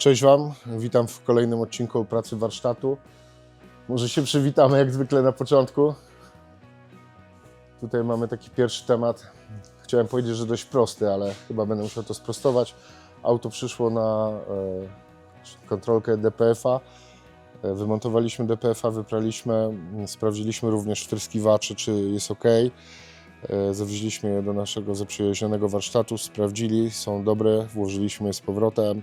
Cześć Wam, witam w kolejnym odcinku pracy warsztatu. Może się przywitamy jak zwykle na początku. Tutaj mamy taki pierwszy temat. Chciałem powiedzieć, że dość prosty, ale chyba będę musiał to sprostować. Auto przyszło na e, kontrolkę DPF-a. E, Wymontowaliśmy DPF-a, wypraliśmy, sprawdziliśmy również wtryskiwacze, czy jest ok. E, Zawieźliśmy je do naszego zaprzyjaźnionego warsztatu, sprawdzili, są dobre, włożyliśmy je z powrotem.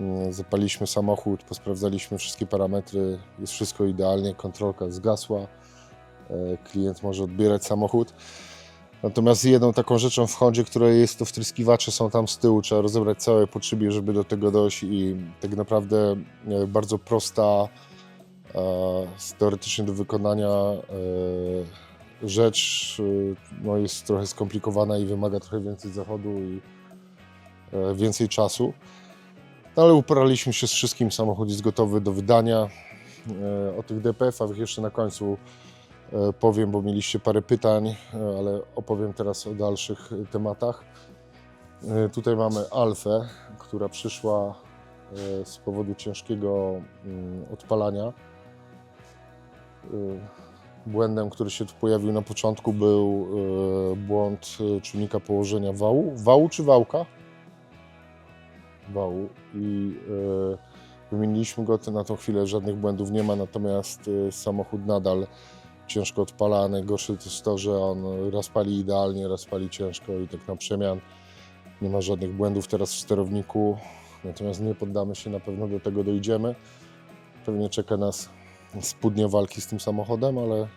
Mm, Zapaliśmy samochód, posprawdzaliśmy wszystkie parametry, jest wszystko idealnie, kontrolka zgasła, e, klient może odbierać samochód. Natomiast jedną taką rzeczą w Hondzie, która jest to wtryskiwacze są tam z tyłu, trzeba rozebrać całe potrzebie, żeby do tego dojść i tak naprawdę e, bardzo prosta, e, teoretycznie do wykonania rzecz no jest trochę skomplikowana i wymaga trochę więcej zachodu i więcej czasu. No ale uporaliśmy się z wszystkim, samochód jest gotowy do wydania. E, O tych DPF-ach jeszcze na końcu e, powiem, bo mieliście parę pytań, e, ale opowiem teraz o dalszych tematach. Tutaj mamy Alfę, która przyszła z powodu ciężkiego mm, odpalania. Błędem, który się tu pojawił na początku był błąd czujnika położenia wału. Wału czy wałka? Wału i e, wymieniliśmy go, na tą chwilę żadnych błędów nie ma, natomiast e, samochód nadal ciężko odpala. Najgorsze to jest to, że on raz pali idealnie, raz pali ciężko i tak na przemian. Nie ma żadnych błędów teraz w sterowniku, natomiast nie poddamy się, na pewno do tego dojdziemy. Pewnie czeka nas spódnia walki z tym samochodem, ale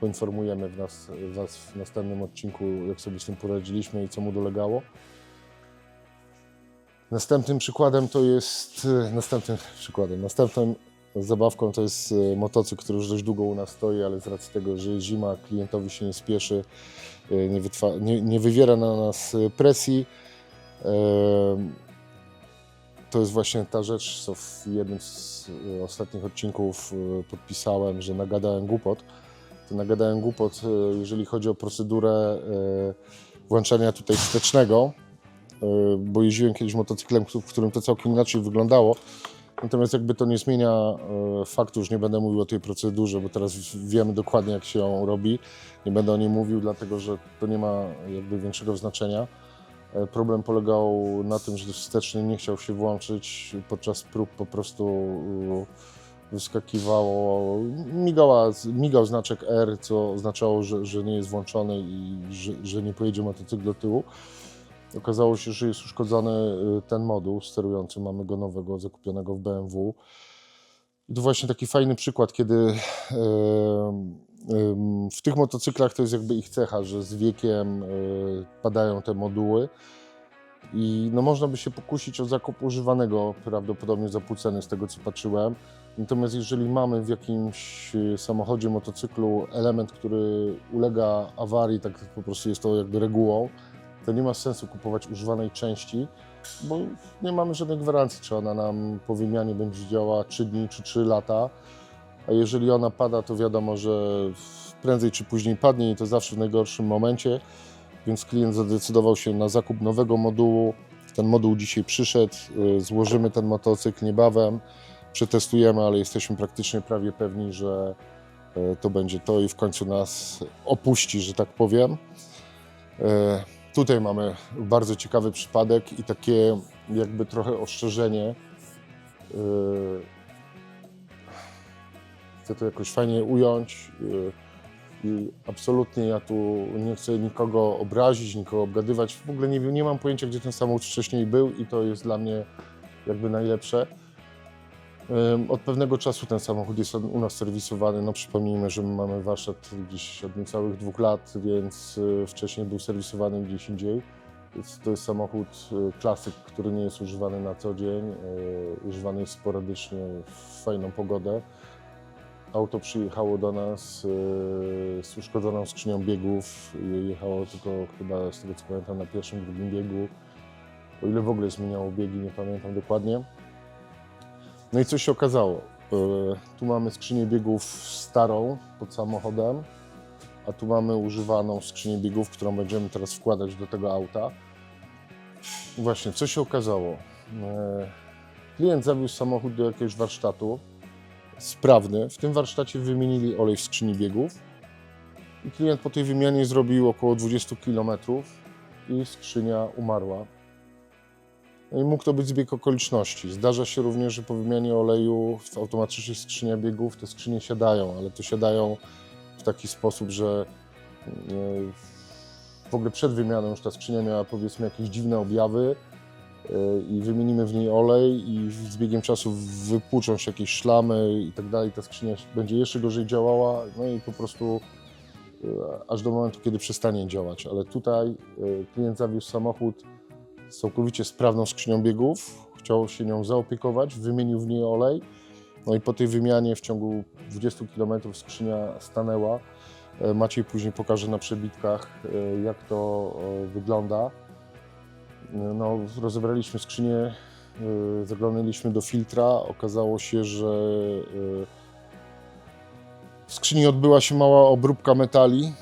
poinformujemy w nas, Was w następnym odcinku, jak sobie z tym poradziliśmy i co mu dolegało. Następnym przykładem to jest, e, następnym przykładem, następną zabawką to jest e, motocykl, który już dość długo u nas stoi, ale z racji tego, że jest zima, klientowi się nie spieszy, e, nie, nie, nie wywiera na nas presji. To jest właśnie ta rzecz, co w jednym z ostatnich odcinków podpisałem, że nagadałem głupot. To nagadałem głupot, jeżeli chodzi o procedurę włączania tutaj wstecznego, bo jeździłem kiedyś motocyklem, w którym to całkiem inaczej wyglądało. Natomiast jakby to nie zmienia e, faktu, już nie będę mówił o tej procedurze, bo teraz wiemy dokładnie jak się ją robi. Nie będę o niej mówił, dlatego że to nie ma jakby większego znaczenia. E, Problem polegał na tym, że wsteczny nie chciał się włączyć. Podczas prób po prostu e, wyskakiwało, migała, migał znaczek R, co oznaczało, że, że nie jest włączony i że, że nie pojedzie motocykl do tyłu. Okazało się, że jest uszkodzony y, ten moduł sterujący, mamy go nowego, zakupionego w BMW. I to właśnie taki fajny przykład, kiedy w tych motocyklach to jest jakby ich cecha, że z wiekiem y, padają te moduły i no można by się pokusić o zakup używanego, prawdopodobnie za pół ceny z tego co patrzyłem. Natomiast jeżeli mamy w jakimś y, samochodzie, motocyklu element, który ulega awarii, tak po prostu jest to jakby regułą, to nie ma sensu kupować używanej części, bo nie mamy żadnej gwarancji, czy ona nam po wymianie będzie działała 3 dni czy 3 lata. A jeżeli ona pada, to wiadomo, że prędzej czy później padnie i to zawsze w najgorszym momencie. Więc klient zadecydował się na zakup nowego modułu. Ten moduł dzisiaj przyszedł, y, złożymy ten motocykl niebawem, przetestujemy, ale jesteśmy praktycznie prawie pewni, że y, to będzie to i w końcu nas opuści, że tak powiem. Tutaj mamy bardzo ciekawy przypadek i takie jakby trochę ostrzeżenie. Yy, Chcę to jakoś fajnie ująć yy, i absolutnie ja tu nie chcę nikogo obrazić, nikogo obgadywać. W ogóle nie, nie mam pojęcia, gdzie ten samochód wcześniej był i to jest dla mnie jakby najlepsze. Od pewnego czasu ten samochód jest u nas serwisowany. No przypomnijmy, że my mamy warsztat gdzieś od niecałych dwóch lat, więc y, wcześniej był serwisowany gdzieś indziej. Więc to jest samochód y, klasyk, który nie jest używany na co dzień. y, Używany jest sporadycznie w fajną pogodę. Auto przyjechało do nas z uszkodzoną skrzynią biegów. Je- Jechało tylko chyba z tego co pamiętam na pierwszym, drugim biegu. O ile w ogóle zmieniało biegi, nie pamiętam dokładnie. No i co się okazało? E, Tu mamy skrzynię biegów starą pod samochodem, a tu mamy używaną skrzynię biegów, którą będziemy teraz wkładać do tego auta. Właśnie, co się okazało? E, Klient zawiózł samochód do jakiegoś warsztatu, sprawny. W tym warsztacie wymienili olej w skrzyni biegów i klient po tej wymianie zrobił około 20 km i skrzynia umarła. No i mógł to być zbieg okoliczności. Zdarza się również, że po wymianie oleju w automatycznych skrzyniach biegów te skrzynie siadają, ale to siadają w taki sposób, że e, w ogóle przed wymianą już ta skrzynia miała powiedzmy jakieś dziwne objawy e, i wymienimy w niej olej i z biegiem czasu wypłuczą się jakieś szlamy i tak dalej, ta skrzynia będzie jeszcze gorzej działała, no i po prostu e, aż do momentu, kiedy przestanie działać. Ale tutaj e, klient zawiózł samochód całkowicie sprawną skrzynią biegów, chciał się nią zaopiekować, wymienił w niej olej, no i po tej wymianie w ciągu 20 km skrzynia stanęła. E, Maciej później pokaże na przebitkach, e, jak to e, wygląda. No, rozebraliśmy skrzynię, zaglądaliśmy do filtra. Okazało się, że w skrzyni odbyła się mała obróbka metali,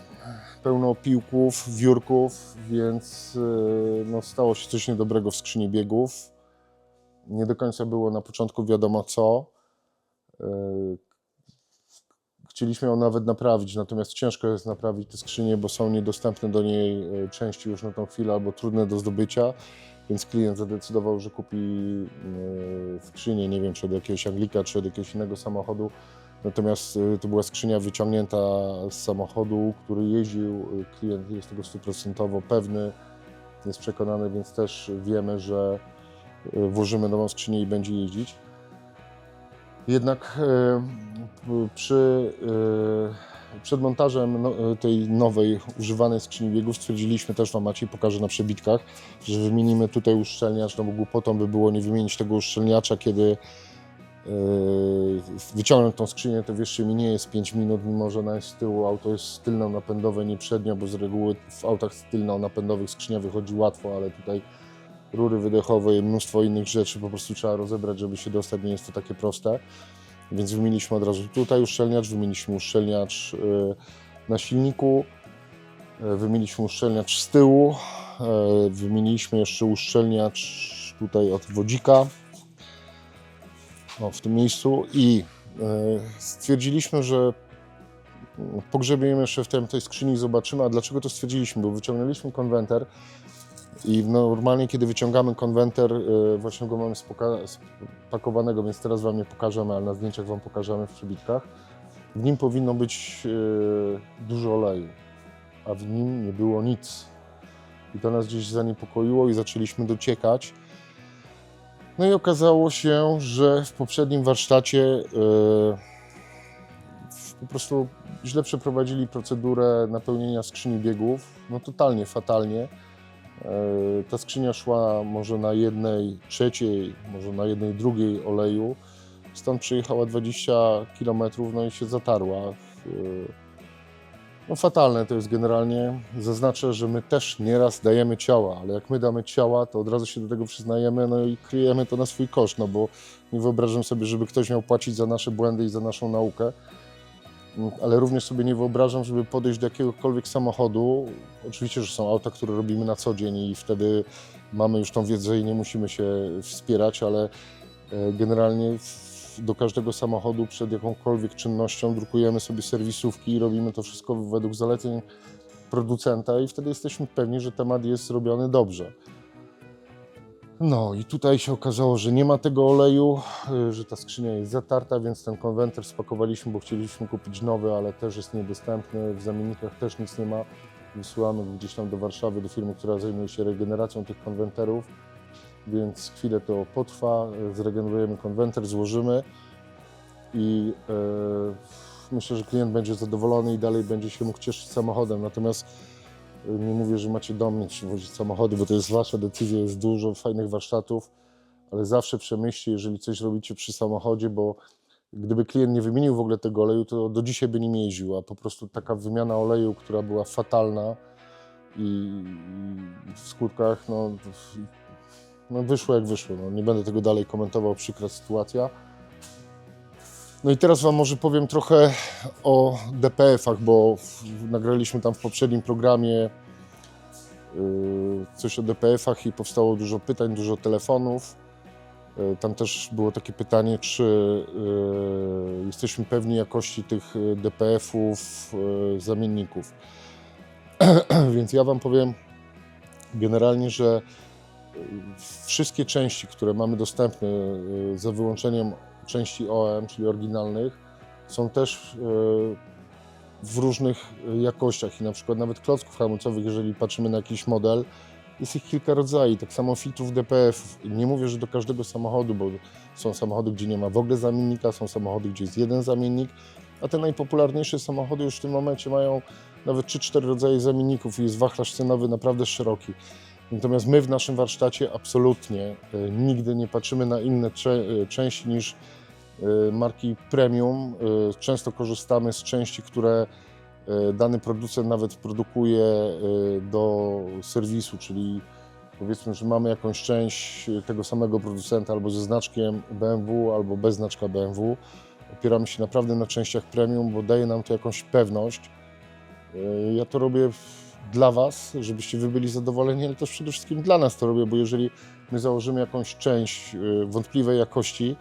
pełno piłków, wiórków, więc e, no, stało się coś niedobrego w skrzyni biegów. Nie do końca było na początku wiadomo co. E, Chcieliśmy ją nawet naprawić, natomiast ciężko jest naprawić te skrzynie, bo są niedostępne do niej e, części już na tą chwilę albo trudne do zdobycia, więc klient zadecydował, że kupi skrzynię, nie wiem czy od jakiegoś Anglika, czy od jakiegoś innego samochodu. Natomiast e, to była skrzynia wyciągnięta z samochodu, który jeździł. E, Klient jest tego stuprocentowo pewny, jest przekonany, więc też wiemy, że e, włożymy nową skrzynię i będzie jeździć. Jednak przy, przed montażem no, tej nowej, używanej skrzyni biegów stwierdziliśmy, też Wam Maciej pokaże na przebitkach, że wymienimy tutaj uszczelniacz, no bo głupotą by było nie wymienić tego uszczelniacza, kiedy wyciągnąć tą skrzynię, to wierzcie mi, nie jest 5 minut, mimo że ona jest z tyłu, auto jest tylno-napędowe, nie przednio, bo z reguły w autach tylno-napędowych skrzynia wychodzi łatwo, ale tutaj rury wydechowe i mnóstwo innych rzeczy po prostu trzeba rozebrać, żeby się dostać, nie jest to takie proste. Więc wymieniliśmy od razu tutaj uszczelniacz, wymieniliśmy uszczelniacz y, na silniku, y, wymieniliśmy uszczelniacz z tyłu, wymieniliśmy jeszcze uszczelniacz tutaj od wodzika o, w tym miejscu i y, stwierdziliśmy, że pogrzebiemy jeszcze w tej, skrzyni i zobaczymy, a dlaczego to stwierdziliśmy, bo wyciągnęliśmy konwenter i normalnie, kiedy wyciągamy konwenter, y, właśnie go mamy spakowanego, więc teraz Wam nie pokażemy, ale na zdjęciach Wam pokażemy w przebitkach. W nim powinno być y, dużo oleju, a w nim nie było nic. I to nas gdzieś zaniepokoiło i zaczęliśmy dociekać. No i okazało się, że w poprzednim warsztacie y, w- po prostu źle przeprowadzili procedurę napełnienia skrzyni biegów, no totalnie fatalnie. E, Ta skrzynia szła może na jednej trzeciej, może na jednej drugiej oleju. Stąd przejechała 20 km, no i się zatarła. E, No fatalne to jest generalnie. Zaznaczę, że my też nieraz dajemy ciała, ale jak my damy ciała, to od razu się do tego przyznajemy, no i kryjemy to na swój koszt, no bo nie wyobrażam sobie, żeby ktoś miał płacić za nasze błędy i za naszą naukę. Ale również sobie nie wyobrażam, żeby podejść do jakiegokolwiek samochodu. Oczywiście, że są auta, które robimy na co dzień i wtedy mamy już tą wiedzę i nie musimy się wspierać, ale e, generalnie do każdego samochodu przed jakąkolwiek czynnością drukujemy sobie serwisówki i robimy to wszystko według zaleceń producenta i wtedy jesteśmy pewni, że temat jest zrobiony dobrze. No i tutaj się okazało, że nie ma tego oleju, y, że ta skrzynia jest zatarta, więc ten konwenter spakowaliśmy, bo chcieliśmy kupić nowy, ale też jest niedostępny, w zamiennikach też nic nie ma. Wysyłamy gdzieś tam do Warszawy, do firmy, która zajmuje się regeneracją tych konwenterów, więc chwilę to potrwa, zregenerujemy konwenter, złożymy i y, myślę, że klient będzie zadowolony i dalej będzie się mógł cieszyć samochodem. Natomiast y, nie mówię, że macie do mnie przywozić samochody, bo to jest wasza decyzja, jest dużo fajnych warsztatów, ale zawsze przemyślcie, jeżeli coś robicie przy samochodzie, bo gdyby klient nie wymienił w ogóle tego oleju, to do dzisiaj by nim jeździł, a po prostu taka wymiana oleju, która była fatalna i w skutkach no, no wyszło jak wyszło. No, nie będę tego dalej komentował, przykra sytuacja. No i teraz Wam może powiem trochę o DPF-ach, bo nagraliśmy tam w poprzednim programie yy, coś o DPF-ach i powstało dużo pytań, dużo telefonów. E, Tam też było takie pytanie, czy e, jesteśmy pewni jakości tych DPF-ów, zamienników. Więc ja Wam powiem generalnie, że wszystkie części, które mamy dostępne e, za wyłączeniem części OM, czyli oryginalnych, są też e, w różnych e, jakościach i na przykład nawet klocków hamulcowych, jeżeli patrzymy na jakiś model, jest ich kilka rodzajów. Tak samo filtrów DPF. Nie mówię, że do każdego samochodu, bo są samochody, gdzie nie ma w ogóle zamiennika, są samochody, gdzie jest jeden zamiennik, a te najpopularniejsze samochody już w tym momencie mają nawet 3-4 rodzaje zamienników i jest wachlarz cenowy naprawdę szeroki. Natomiast my w naszym warsztacie absolutnie e, nigdy nie patrzymy na inne e, części niż e, marki premium. Często korzystamy z części, które dany producent nawet produkuje do serwisu, czyli powiedzmy, że mamy jakąś część tego samego producenta albo ze znaczkiem BMW, albo bez znaczka BMW. Opieramy się naprawdę na częściach premium, bo daje nam to jakąś pewność. Ja to robię dla Was, żebyście Wy byli zadowoleni, ale też przede wszystkim dla nas to robię, bo jeżeli my założymy jakąś część e, wątpliwej jakości,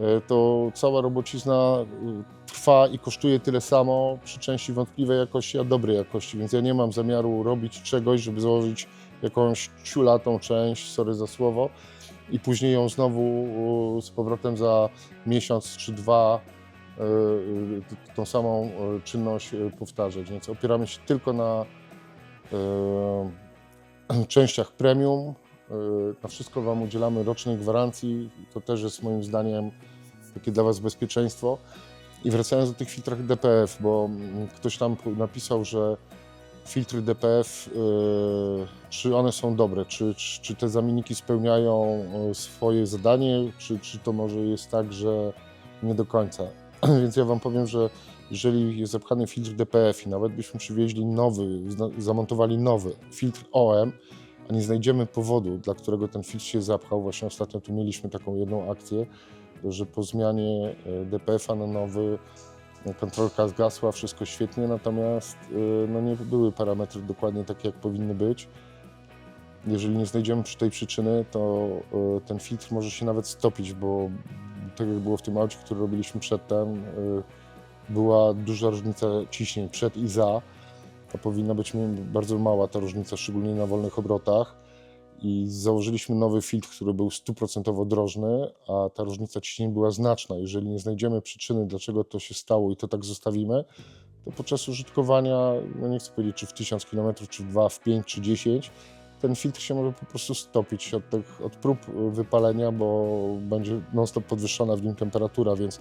e, to cała robocizna e, trwa i kosztuje tyle samo przy części wątpliwej jakości, a dobrej jakości, więc ja nie mam zamiaru robić czegoś, żeby założyć jakąś ciulatą część, sorry za słowo, i później ją znowu z powrotem za miesiąc czy dwa tą samą czynność powtarzać. Więc opieramy się tylko na częściach premium. E, Na wszystko Wam udzielamy rocznej gwarancji. To też jest moim zdaniem takie dla Was bezpieczeństwo. I wracając do tych filtrach DPF, bo mm, ktoś tam napisał, że filtry DPF, e, czy one są dobre, czy, czy, te zamienniki spełniają swoje zadanie, czy, czy to może jest tak, że nie do końca. Więc ja Wam powiem, że jeżeli jest zapchany filtr DPF i nawet byśmy przywieźli nowy, zamontowali nowy filtr OM, a nie znajdziemy powodu, dla którego ten filtr się zapchał, właśnie ostatnio tu mieliśmy taką jedną akcję, że po zmianie e, DPF-a na nowy e, kontrolka zgasła, wszystko świetnie, natomiast e, no nie były parametry dokładnie takie, jak powinny być. Jeżeli nie znajdziemy przy tej przyczyny, to ten filtr może się nawet stopić, bo tak jak było w tym aucie, który robiliśmy przedtem, była duża różnica ciśnień przed i za, a powinna być bardzo mała ta różnica, szczególnie na wolnych obrotach. I założyliśmy nowy filtr, który był stuprocentowo drożny, a ta różnica ciśnień była znaczna. Jeżeli nie znajdziemy przyczyny, dlaczego to się stało i to tak zostawimy, to podczas użytkowania, no nie chcę powiedzieć, czy w 1000 km, czy w 2, w 5, czy 10, ten filtr się może po prostu stopić od, od prób wypalenia, bo będzie non-stop podwyższona w nim temperatura, więc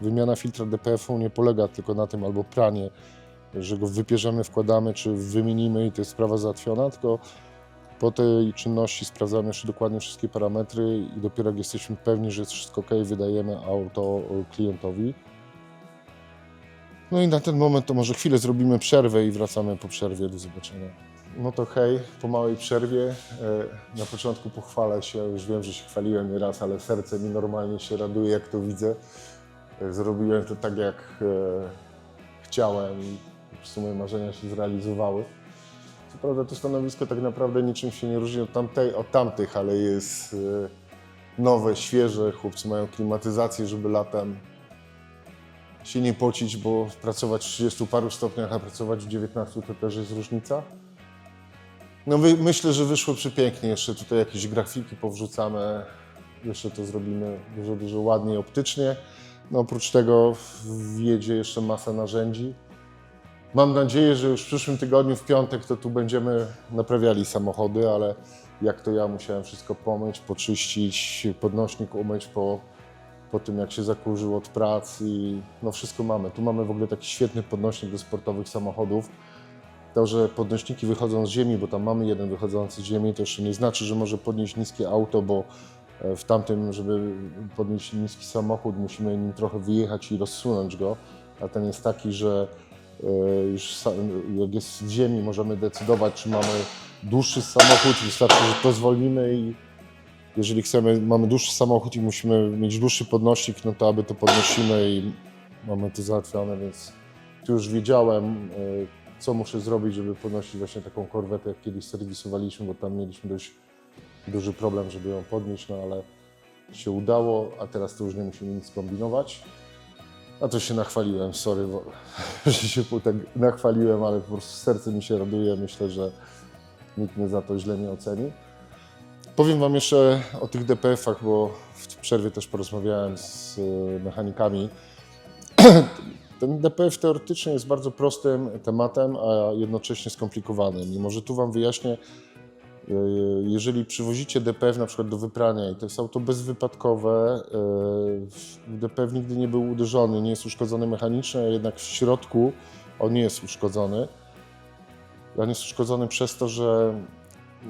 wymiana filtra DPF-u nie polega tylko na tym albo pranie, że go wypierzemy, wkładamy, czy wymienimy i to jest sprawa załatwiona, tylko po tej czynności sprawdzamy jeszcze dokładnie wszystkie parametry i dopiero jak jesteśmy pewni, że jest wszystko ok, wydajemy auto klientowi. No i na ten moment to może chwilę zrobimy przerwę i wracamy po przerwie. Do zobaczenia. No to hej, po małej przerwie. E, Na początku pochwalę się, już wiem, że się chwaliłem nieraz, ale serce mi normalnie się raduje, jak to widzę. Zrobiłem to tak, jak e, chciałem i w sumie marzenia się zrealizowały. Co prawda to stanowisko tak naprawdę niczym się nie różni od, tamtej, od tamtych, ale jest e, nowe, świeże. Chłopcy mają klimatyzację, żeby latem się nie pocić, bo pracować w 30 paru stopniach, a pracować w 19 to też jest różnica. No wy, myślę, że wyszło przepięknie. Jeszcze tutaj jakieś grafiki powrzucamy. Jeszcze to zrobimy dużo, dużo ładniej optycznie. No oprócz tego wjedzie jeszcze masa narzędzi. Mam nadzieję, że już w przyszłym tygodniu, w piątek, to tu będziemy naprawiali samochody, ale jak to ja musiałem wszystko pomyć, poczyścić, podnośnik umyć po, po tym, jak się zakurzył od prac i no wszystko mamy. Tu mamy w ogóle taki świetny podnośnik do sportowych samochodów. To, że podnośniki wychodzą z ziemi, bo tam mamy jeden wychodzący z ziemi, to jeszcze nie znaczy, że może podnieść niskie auto, bo w tamtym, żeby podnieść niski samochód, musimy nim trochę wyjechać i rozsunąć go, a ten jest taki, że e, już jak jest z ziemi, możemy decydować, czy mamy dłuższy samochód, wystarczy, że to zwolnimy i jeżeli chcemy, mamy dłuższy samochód i musimy mieć dłuższy podnośnik, no to aby to podnosimy i mamy to załatwione, więc tu już wiedziałem, e, co muszę zrobić, żeby podnosić właśnie taką korwetę, jak kiedyś serwisowaliśmy, bo tam mieliśmy dość duży problem, żeby ją podnieść, no ale się udało, a teraz to już nie musimy nic kombinować. A to się nachwaliłem, sorry, bo, że się tak nachwaliłem, ale po prostu serce mi się raduje. Myślę, że nikt mnie za to źle nie oceni. Powiem Wam jeszcze o tych DPF-ach, bo w przerwie też porozmawiałem z y, mechanikami. Ten DPF teoretycznie jest bardzo prostym tematem, a jednocześnie skomplikowanym. I może tu Wam wyjaśnię, jeżeli przywozicie DPF na przykład do wyprania i to jest auto bezwypadkowe, y, DPF nigdy nie był uderzony, nie jest uszkodzony mechanicznie, a jednak w środku on nie jest uszkodzony. On jest uszkodzony przez to, że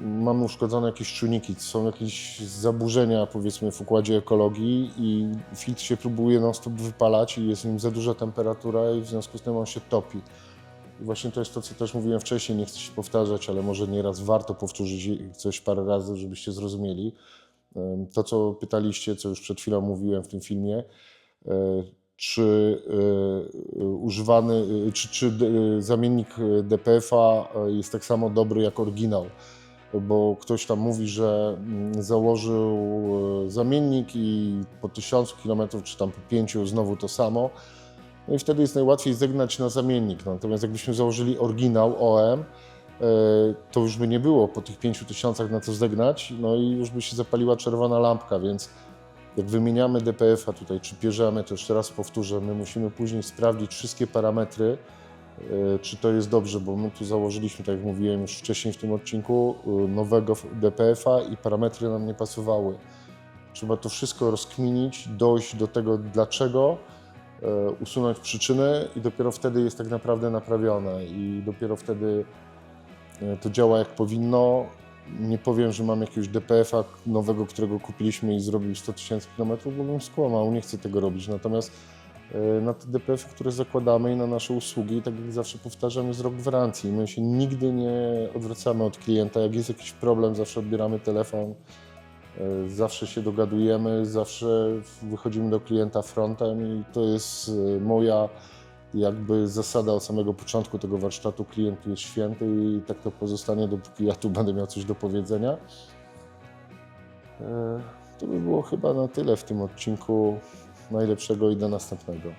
mamy uszkodzone jakieś czujniki, są jakieś zaburzenia powiedzmy w układzie ekologii i filtr się próbuje non stop wypalać i jest w nim za duża temperatura i w związku z tym on się topi. I właśnie to jest to, co też mówiłem wcześniej, nie chcę się powtarzać, ale może nieraz warto powtórzyć coś parę razy, żebyście zrozumieli. To, co pytaliście, co już przed chwilą mówiłem w tym filmie, e, czy e, używany, e, czy, czy d- zamiennik DPF-a jest tak samo dobry jak oryginał bo ktoś tam mówi, że mm, założył zamiennik i po tysiącu kilometrów, czy tam po pięciu znowu to samo. No i wtedy jest najłatwiej zegnać na zamiennik. Natomiast jakbyśmy założyli oryginał OM, e, to już by nie było po tych pięciu tysiącach na co zegnać, no i już by się zapaliła czerwona lampka, więc jak wymieniamy DPF-a tutaj, czy bierzemy, to jeszcze raz powtórzę, my musimy później sprawdzić wszystkie parametry, e, czy to jest dobrze, bo my tu założyliśmy, tak jak mówiłem już wcześniej w tym odcinku, e, nowego DPF-a i parametry nam nie pasowały. Trzeba to wszystko rozkminić, dojść do tego dlaczego, usunąć przyczyny i dopiero wtedy jest tak naprawdę naprawione i dopiero wtedy e, to działa jak powinno. Nie powiem, że mam jakiegoś DPF-a nowego, którego kupiliśmy i zrobił 100 tysięcy kilometrów, bo bym skłamał, nie chcę tego robić. Natomiast e, na te DPF-y, które zakładamy i na nasze usługi, tak jak zawsze powtarzam, jest rok gwarancji. My się nigdy nie odwracamy od klienta. Jak jest jakiś problem, zawsze odbieramy telefon, e, zawsze się dogadujemy, zawsze wychodzimy do klienta frontem i to jest e, moja jakby zasada od samego początku tego warsztatu. Klient jest święty i tak to pozostanie, dopóki ja tu będę miał coś do powiedzenia. E, To by było chyba na tyle w tym odcinku. Najlepszego i do następnego.